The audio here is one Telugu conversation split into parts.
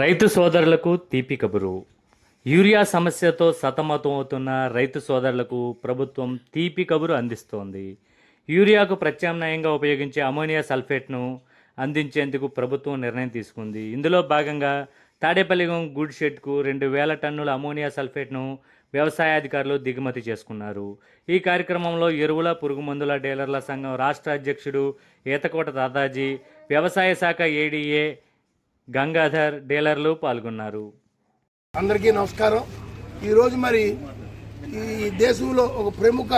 రైతు సోదరులకు తీపి కబురు. యూరియా సమస్యతో సతమతమవుతున్న రైతు సోదరులకు ప్రభుత్వం తీపి కబురు అందిస్తోంది. యూరియాకు ప్రత్యామ్నాయంగా ఉపయోగించే అమోనియా సల్ఫేట్ను అందించేందుకు ప్రభుత్వం నిర్ణయం తీసుకుంది. ఇందులో భాగంగా తాడేపల్లిగం గుడ్ షెడ్కు రెండు వేల టన్నుల అమోనియా సల్ఫేట్ను వ్యవసాయ అధికారులు దిగుమతి చేసుకున్నారు. ఈ కార్యక్రమంలో ఎరువుల పురుగుమందుల డీలర్ల సంఘం రాష్ట్ర అధ్యక్షుడు ఈతకోట దాదాజీ వ్యవసాయ శాఖ ఏడీఏ గంగాధర్ డీలర్లు పాల్గొన్నారు. అందరికీ నమస్కారం. ఈరోజు మరి ఈ దేశంలో ఒక ప్రముఖ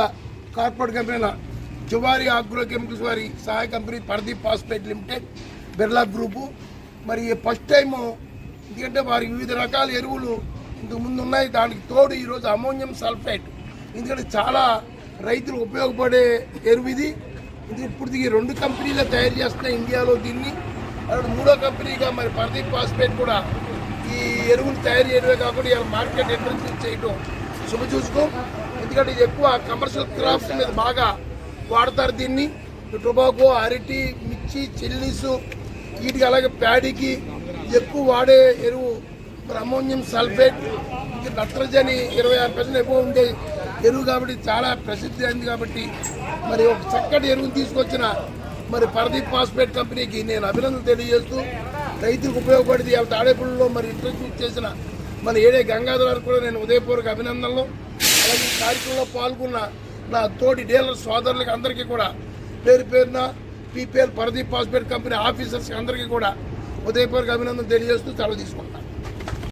corporate company Zuari agro chemicals వారి సహాయ company Paradeep phosphate limited Birla group. మరి ఫస్ట్ టైం ఎందుకంటే వారికి వివిధ రకాల ఎరువులు ఇంతకు ముందు ఉన్నాయి. దానికి తోడు ఈరోజు అమోనియం సల్ఫేట్. ఎందుకంటే చాలా రైతులు ఉపయోగపడే ఎరువు ఇది. ఇది ఇప్పుడు ఈ రెండు కంపెనీలు తయారు చేస్తున్నాయి ఇండియాలో దీన్ని. అక్కడ మూడో కంపెనీగా మరి పరదీప్ ఫాస్ఫేట్ కూడా ఈ ఎరువులు తయారు చేయడమే కాకుండా ఇలా మార్కెట్ ఇంట్రడ్యూస్ చేయడం శుభ చూసుకో. ఎందుకంటే ఎక్కువ కమర్షియల్ క్రాప్స్ మీద బాగా వాడతారు దీన్ని. టొబాకో అరటి మిర్చి చిల్లీస్ వీటికి అలాగే ప్యాడీకి ఎక్కువ వాడే ఎరువు అమోనియం సల్ఫేట్ నత్రజని ఇరవై ఆరు పర్సెంట్ ఎక్కువ ఉండే ఎరువు కాబట్టి చాలా ప్రసిద్ధి అయింది కాబట్టి మరి ఒక చక్కటి ఎరువు తీసుకొచ్చిన మరి పరదీప్ ఫాస్ఫేట్ కంపెనీకి నేను అభినందనలు తెలియజేస్తూ రైతులకు ఉపయోగపడింది ఇవాళ తాడేపల్లిలో మరి ఇంట్రడ్యూస్ చేసిన మన ఏడే గంగాధర్ కూడా నేను ఉదయపూర్వక అభినందనలు. అలాగే కార్యక్రమంలో పాల్గొన్న నా తోటి డీలర్ సోదరులకి అందరికీ కూడా పేరు పేరున పీపీఎల్ పరదీప్ ఫాస్ఫేట్ కంపెనీ ఆఫీసర్స్కి అందరికీ కూడా ఉదయపూర్వక అభినందనలు తెలియజేస్తూ సెలవు తీసుకుంటాను